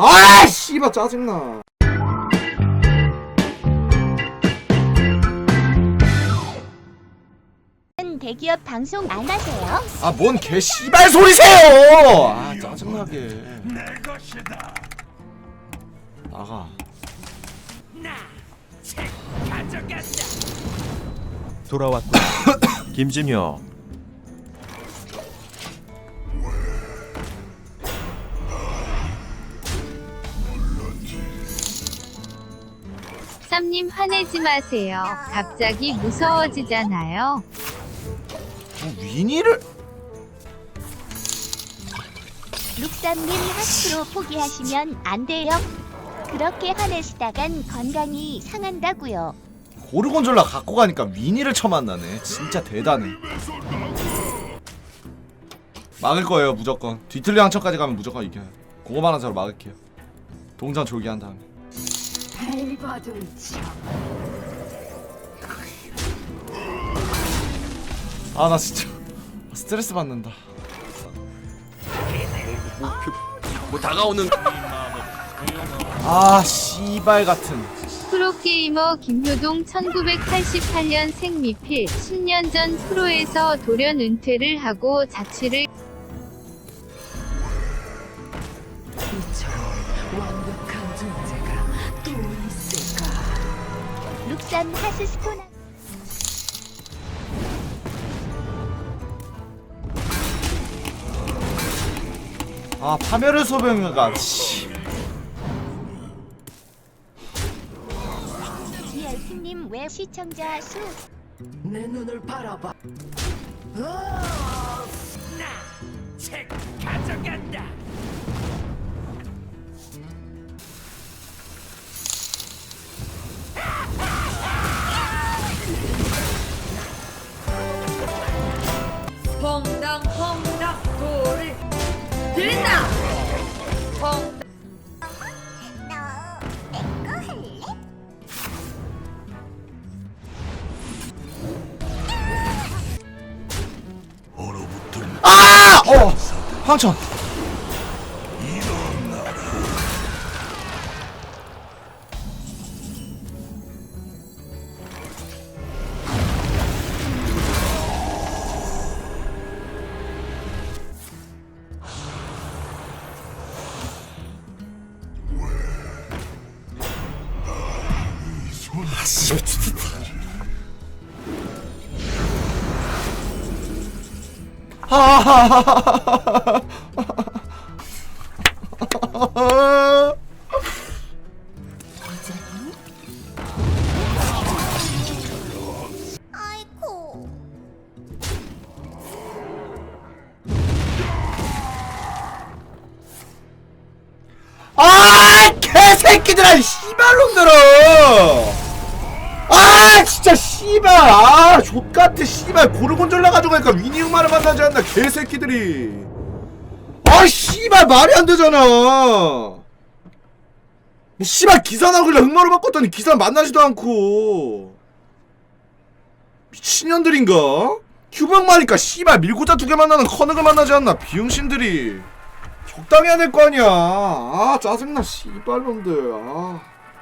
아 씨발 짜증나 대기업 방송 안 하세요? 아 뭔 개 씨발 소리세요 아 짜증나게 나가 돌아왔군. 김진효. 쌈님 화내지 마세요. 갑자기 무서워지잖아요. 뭐 위니를 룩삼님 하스로 포기하시면 안 돼요. 그렇게 화내시다간 건강이 상한다고요. 고르곤졸라 갖고 가니까 위니를 처만나네 진짜 대단해 막을 거예요 무조건 뒤틀리 항천까지 가면 무조건 이겨요 그거만 한 차로 막을게요 동전 졸기한 다음에 아 나 진짜 스트레스 받는다. 뭐 다가오는 아 씨발 같은. 프로게이머 김효동 1988년 생미필 10년 전 프로에서 돌연 은퇴를 하고 자취를 룩삼 하스스톤 아 파멸의 소병가 씨. GLP님 왜 시청자 수 내 눈을 바라봐. 퐁당퐁당 소리 들린다! 어! 황천 씨, 진짜. 하하하하하하. 아 개새끼들아 이 씨발놈들아 씨발 아 족같아 씨발. 고르곤졸라 가져가니까 위니우마를 만나지 않나 개새끼들이. 아 씨발 말이 안 되잖아. 뭐 씨발 기사 나오길래 흑마로 바꿨더니 기사 만나지도 않고. 미친년들인가? 휴병 마니까 씨발 밀고자 두 개 만나는 커넥을 만나지 않나 비응신들이. 적당히 해야 될 거 아니야. 아 짜증나 씨발놈들. 아